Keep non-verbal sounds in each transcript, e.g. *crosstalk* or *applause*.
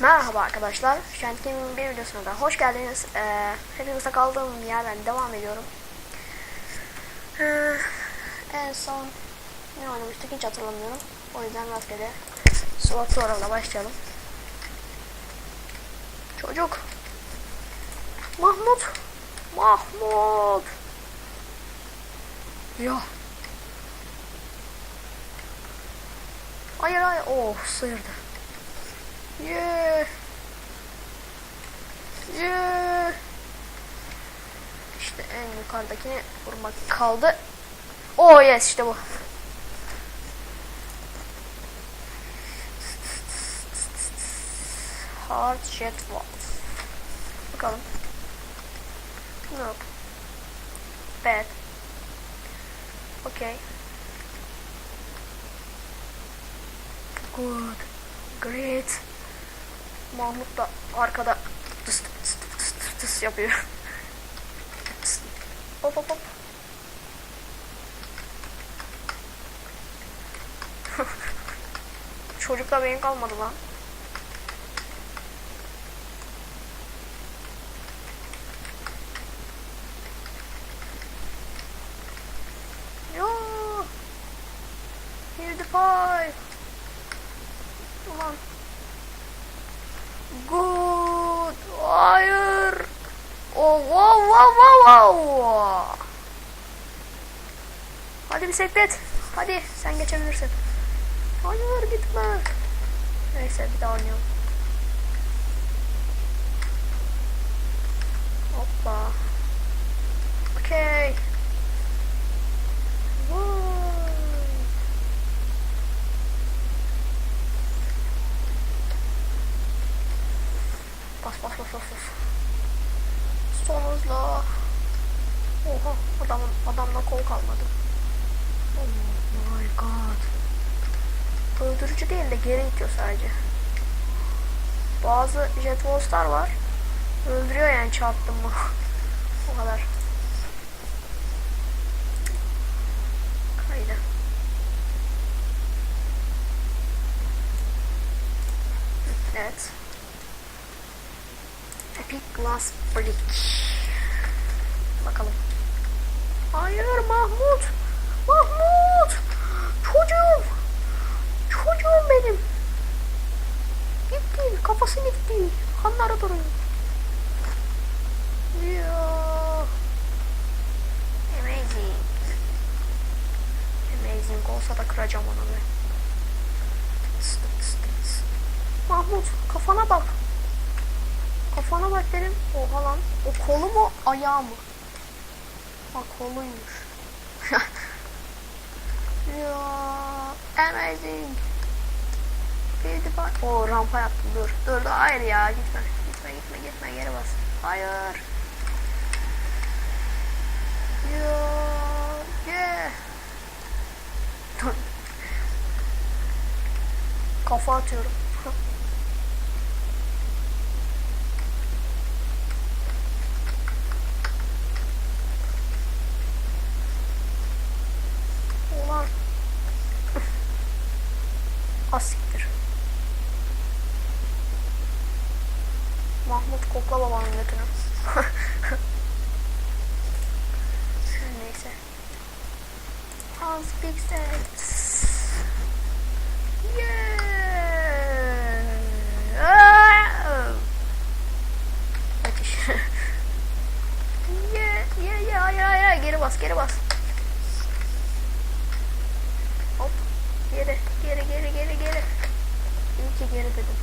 Merhaba arkadaşlar. Şentkin'in bir videosuna da hoş geldiniz. Ee, hepinize kaldığım yerden devam ediyorum. Ee, en son ne oynamıştık hiç hatırlamıyorum. O yüzden rastgele SWAT Soral'la başlayalım. Çocuk. Mahmut. Mahmut. Ya. Hayır hayır. Oh sıyırdı. Yeah. Yeah. İşte en yukarıdakini vurmak kaldı. Oh yes işte bu. Hard jet walls. Bakalım. No. Bad. Okay. Good. Great. Mahmut da arkada tıs tıs tıs tıs tıs yapıyor. Tıs. Hop hop hop. *laughs* Çocukla beyin kalmadı lan. Yo. Here's the pie. Ulan. Good. Hayır. Oh, wow, wow, wow, wow. Hadi bisiklet. Hadi sen geçebilirsin. Hayır gitme. Neyse bir daha oynayalım. Hoppa. Woo. Bas bas bas bas bas. Son hızla. Oha adamın adamda kol kalmadı. Oh my god. Öldürücü değil de geri itiyor sadece. Bazı jet Walls'lar var. Öldürüyor yani çarptım mı. *laughs* o kadar. Kaydı. Evet. Epic Glass Bridge. Bakalım. Hayır Mahmut. Mahmut. Çocuğum. Çocuğum benim. Gitti. Kafası gitti. Kanları duruyor. Ya. Amazing. Amazing olsa da kıracağım onu ben. Mahmut kafana bak. Kafana bak dedim. Oha lan. O kolu mu ayağı mı? Ha koluymuş. *laughs* ya amazing. Bir de bak. O rampa yaptım dur. Dur dur hayır ya gitme. Gitme gitme gitme geri bas. Hayır. Ya yeah. Kafa atıyorum. Ulan. Asiktir. Mahmut kokla babanın götünü. *laughs* Neyse. Hans Pixels. Yeah. *laughs* Ateş. *laughs* yeah, yeah, yeah, hayır, hayır. Geri bas, geri bas. Hop. Geri, geri, geri, geri, geri. İyi ki geri dedim.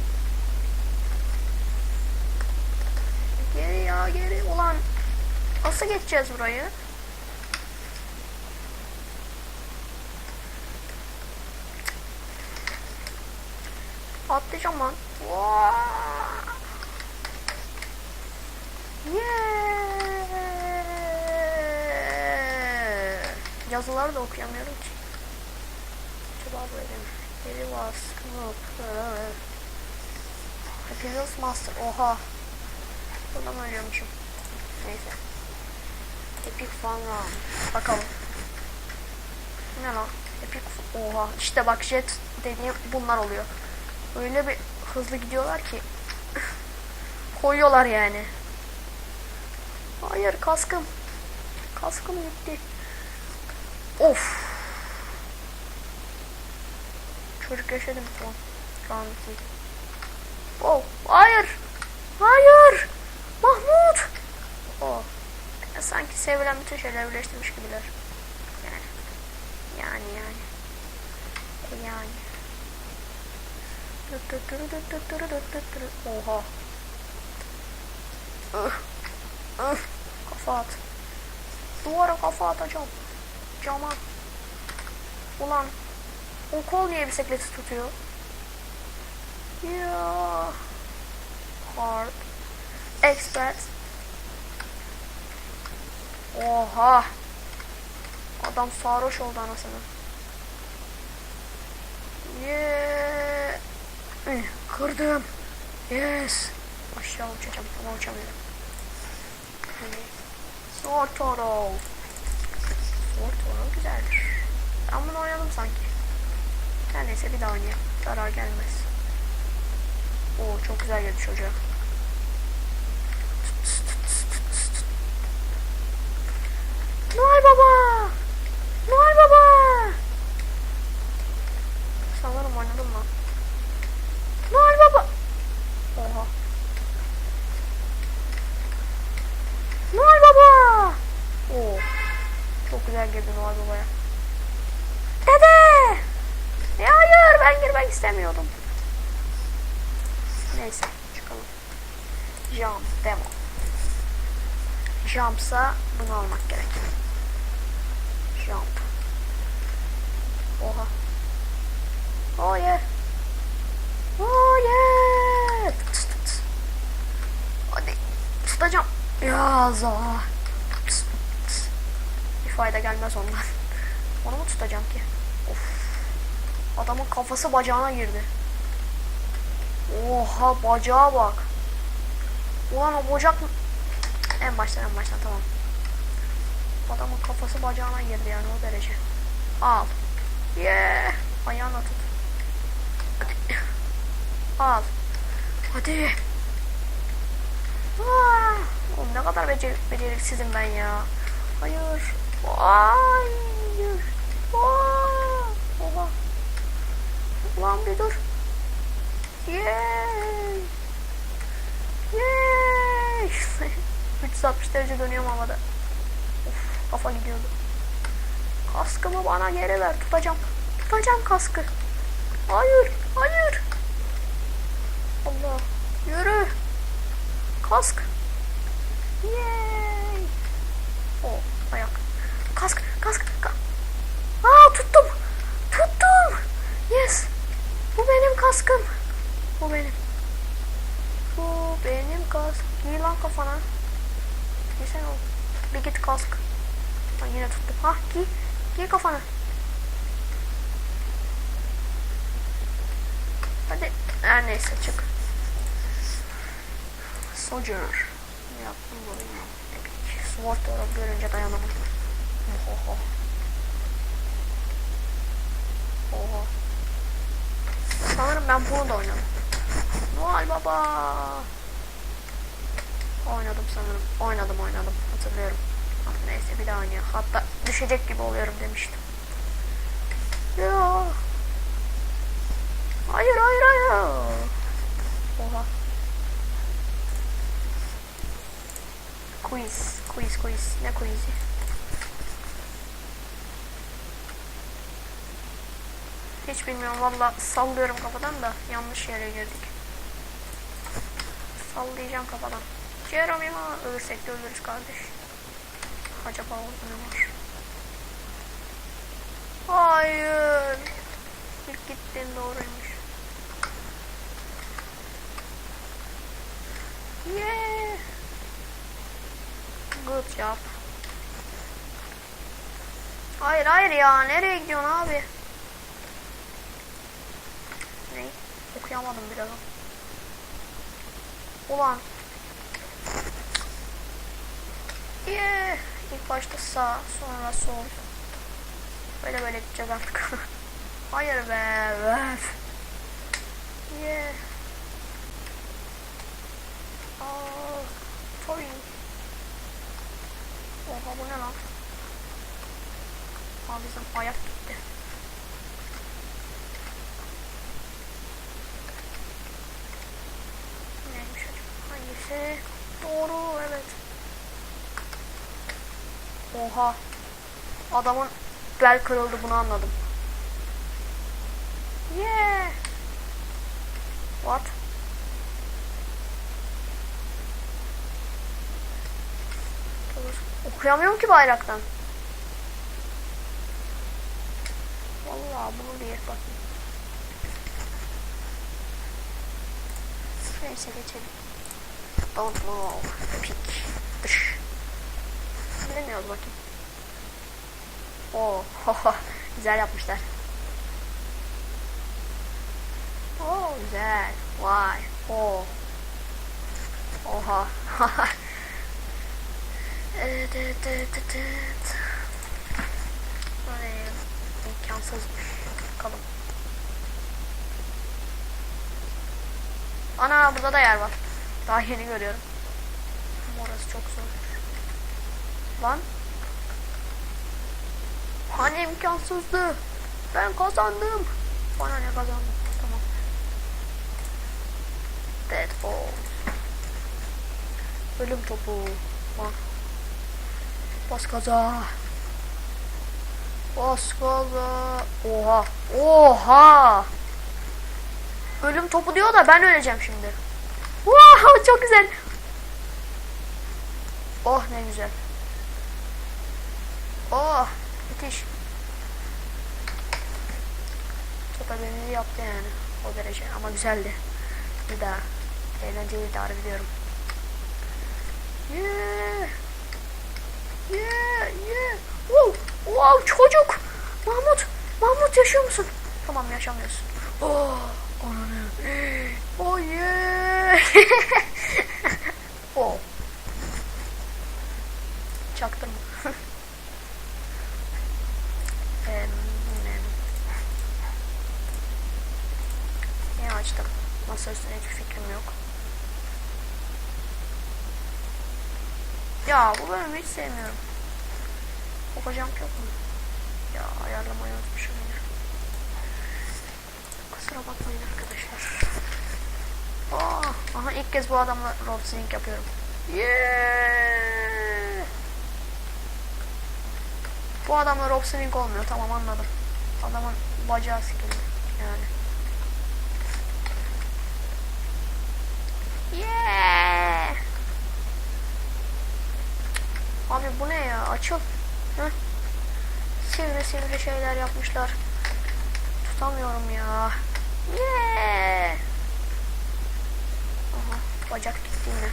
Geri ya, geri. Ulan nasıl geçeceğiz burayı? Atlayacağım lan. Vaa! Yeah! Yazıları da okuyamıyorum ki. Acaba böyle mi? Geri bas. Hop. Hepiniz master. Oha. Buradan ölüyormuşum. Neyse. Epic Fun Run. Bakalım. Ne lan? Epic Oha. İşte bak jet dediğim bunlar oluyor. Öyle bir hızlı gidiyorlar ki *laughs* koyuyorlar yani. Hayır kaskım. Kaskım gitti. Of. Çocuk yaşadım son. Şu an değil. Oh, hayır. Hayır. Mahmut. Oh. Ya sanki sevilen bütün şeyler birleştirmiş gibiler. Yani. Yani yani. E yani. Oha. Ih. Ih. Kafa at. Duvara kafa atacağım. Cama. Ulan. O kol niye bisikleti tutuyor? Ya. Hard. Expert. Oha. Adam sarhoş oldu anasını. Üh, Kırdım. Yes. Aşağı uçacağım ama uçamıyorum. Hani. Sword Toro. Sword Toro güzeldir. Ben bunu oynadım sanki. Her neyse bir daha oynayayım. Zarar gelmez. Oo çok güzel geldi çocuğa. Noel Baba! Noel Baba! Sanırım oynadım mı? Noel Baba! Oha. Noel Baba! Oo. Çok güzel girdi Noel Baba'ya. Dede! Ya hayır istemiyordum. Neyse çıkalım. Jump demo. Jump'sa bunu almak gerek. Jump. Oha. Oh yeah. Oh yeah. Hadi. Tutacağım. Tıs tıs. Bir fayda gelmez ondan. Onu mu tutacağım ki? Adamın kafası bacağına girdi. Oha bacağa bak. Ulan o bacak? En baştan en baştan tamam. Adamın kafası bacağına girdi yani o derece. Al. Yeah. Ayağına tut. Al. Hadi. Aa, oğlum ne kadar becer beceriksizim ben ya. Hayır. Hayır. Oha. Ulan bir dur. Yay. Yay. *laughs* 360 derece. Of, kafa gidiyordu. Kaskımı bana geri. Tutacağım. Tutacağım kaskı. Hayır. Hayır. Allah. Yürü. Kask. Yay. O ayak. Kask. Kask. Ka Aa. Tuttum. Yes. Bu benim kaskım. Bu benim. Bu benim kask. Giy lan kafana. Giysene oğlum. Bir git kask. Ben yine tuttum. Ha giy. Giy kafana. Hadi. Her neyse çık. Sojourner. Ne yaptım bu oyunu? Epic. Sword görünce dayanamadım. Oho. Oho. Sanırım ben bunu da oynadım. Noel Baba. Oynadım sanırım. Oynadım oynadım. Hatırlıyorum. Ama neyse bir daha oynayalım. Hatta düşecek gibi oluyorum demiştim. Ya. Hayır hayır hayır. Oha. Quiz. Quiz quiz. Ne quiz'i? Hiç bilmiyorum valla sallıyorum kafadan da yanlış yere girdik. Sallayacağım kafadan. Jeremy ha ölürsek de ölürüz kardeş. Acaba orada ne var? Hayır. İlk gittiğin doğruymuş. Yeah. Good job. Hayır hayır ya nereye gidiyorsun abi? Neyi? Okuyamadım biraz. Ulan. Yeah. İlk başta sağ, sonra sol. Böyle böyle gideceğiz artık. *laughs* Hayır be. Öf. Yeah. Aa, toy. Oha bu ne lan? Aa bizim ayak gitti. Hangisi? Doğru evet. Oha. Adamın bel kırıldı bunu anladım. Yeah. What? Okuyamıyorum ki bayraktan. Vallahi bunu bir bakayım. Neyse geçelim. Don't know. Pick. Dış. Bilemiyoruz bakayım. Oo, güzel yapmışlar. Oo, güzel. Vay. Oo. Oha. evet. Bakalım. Ana burada da yer var. Daha yeni görüyorum. Ama orası çok zor. Lan. Hani imkansızdı. Ben kazandım. Bana ne kazandım? Tamam. Deadfall. Ölüm topu. Bak. Bas gaza. Bas gaza. Oha. Oha. Ölüm topu diyor da ben öleceğim şimdi. Wow, çok güzel. Oh ne güzel. Oh müthiş. Topa beni yaptı yani o derece ama güzeldi. Bir daha eğlenceliydi harbi diyorum. Yeah. Yeah, yeah. Wow, wow çocuk. Mahmut, Mahmut yaşıyor musun? Tamam yaşamıyorsun. Oh, Oh yeah. oh. Çaktırma. Ne açtım? Masa üstüne hiçbir fikrim yok. Ya bu bölümü hiç sevmiyorum. Okuyacağım yok mu? Ya ayarlamayı unutmuşum. Kusura bakmayın arkadaşlar. Aa, aha ilk kez bu adamla swing yapıyorum. Yeah! Bu adamla swing olmuyor. Tamam anladım. Adamın bacağı sıkıldı. Yani. Yeah! Abi bu ne ya? Açıl. Heh. Sivri sivri şeyler yapmışlar. Tutamıyorum ya. Yeah! Aha, bacak gitti yine.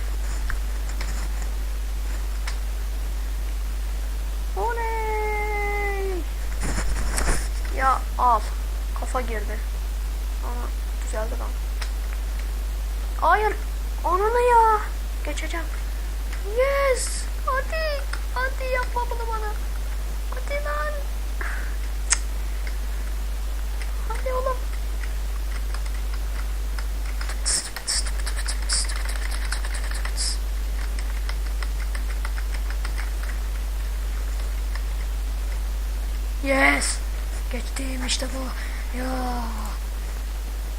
Oley! Ya al. Kafa girdi. Ama düzeldi lan. Hayır. Ananı ya. Geçeceğim. Yes. Hadi. Hadi yapma bunu bana. Hadi lan. Hadi oğlum. Yes. Geçtim işte bu. Ya.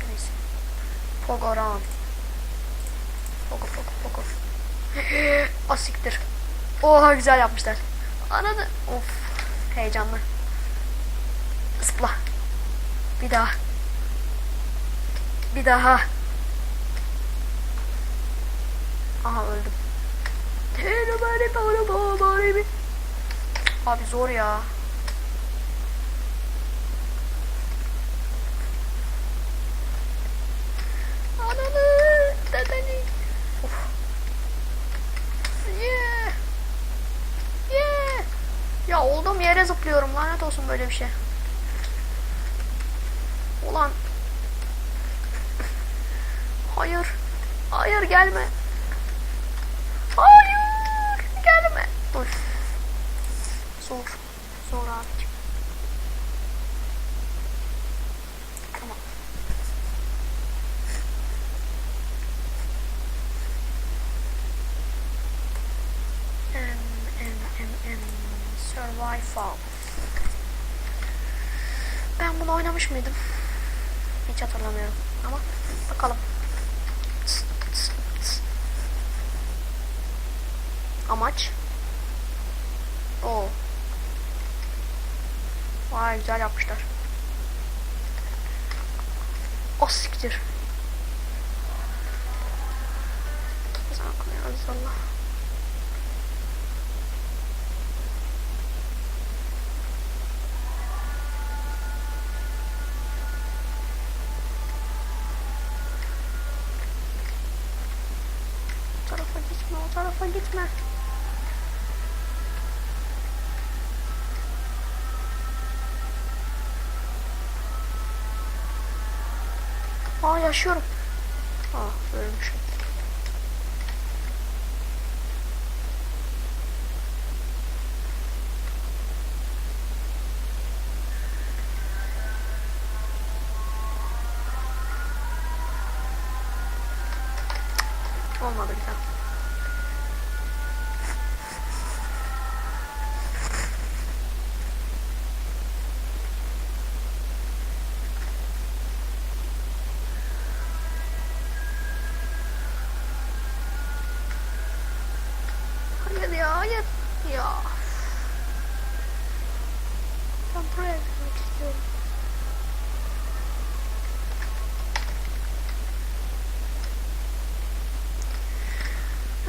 Neyse. Pogoran. Pogo pogo pogo. *laughs* Asiktir. Oha güzel yapmışlar. Ananı. Of. Heyecanlı. Zıpla. Bir daha. Bir daha. Aha öldüm. Abi zor ya. Ananı dedeni. Of. Yeah. Yeah. Ya olduğum yere zıplıyorum. Olsun böyle bir şey. Ulan. Hayır. Hayır gelme. Hayır. Gelme. Dur. Zor. Zor abicim. Tamam. Em, bunu oynamış mıydım? Hiç hatırlamıyorum. Ama bakalım. Amaç? Oo. Vay güzel yapmışlar. O siktir. Güzel koyuyoruz Allah. O tarafa gitme, o tarafa gitme. Aa yaşıyorum. Aa ölmüşüm. Olmadı güzel. Hayır ya hayır. Ya. Ben buraya gitmek istiyorum.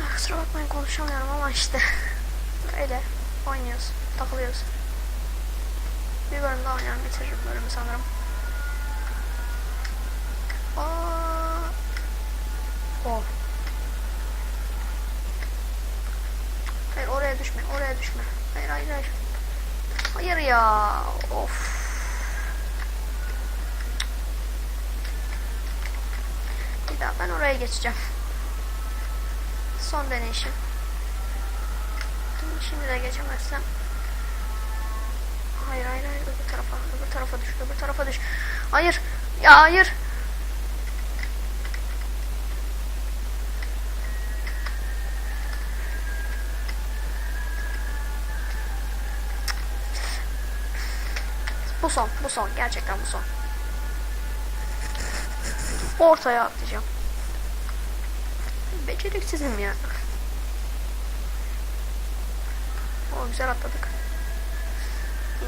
Ah, Kusura bakmayın konuşamıyorum ama işte öyle oynuyoruz, takılıyoruz. Bir bölüm daha oynayalım bitiririm bölümü sanırım. Aa. Oh. Hayır oraya düşme, oraya düşme. Hayır hayır hayır. Hayır ya. Of. Bir daha ben oraya geçeceğim. Son deneyişim. Şimdi de geçemezsem. Hayır hayır hayır öbür tarafa öbür tarafa düş öbür tarafa düş. Hayır ya hayır. Bu son bu son gerçekten bu son. Ortaya atlayacağım. Beceriksizim ya. O güzel atladık.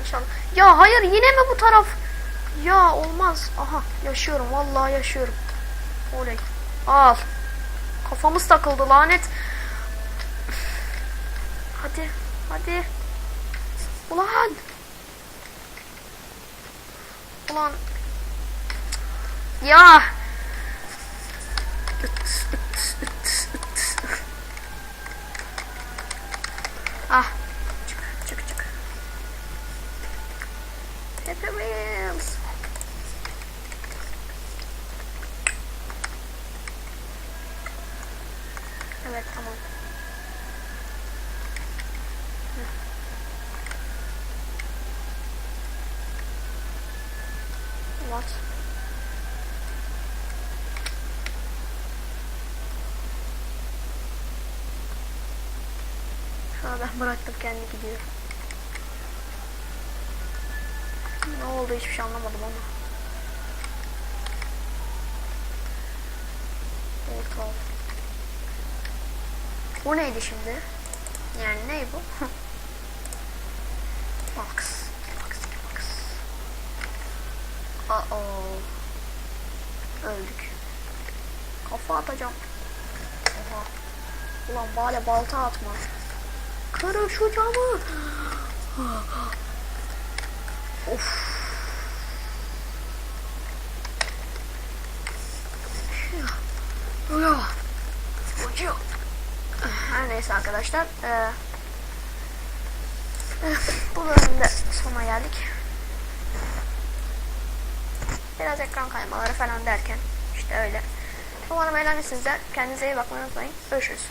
İnşallah. Ya hayır yine mi bu taraf? Ya olmaz. Aha yaşıyorum vallahi yaşıyorum. Oley. Al. Kafamız takıldı lanet. Hadi. Hadi. Ulan. Ulan. Ya. Ah. Çık çık çık. Happy Wheels. Evet. What? Ben bıraktım kendi gidiyor. Ne oldu hiçbir şey anlamadım ama. Tuhaf. Bu neydi şimdi? Yani ne bu? *laughs* box. Box. Box. Uh oh. Öldük. Kafa atacağım. Oha. Ulan bari balta atma. Camı. of. Uyu. Ucu. Her neyse arkadaşlar. Ee, bu bölümde sona geldik. Biraz ekran kaymaları falan derken işte öyle. Umarım eğlenmişsinizdir. Kendinize iyi bakmayı unutmayın. Görüşürüz.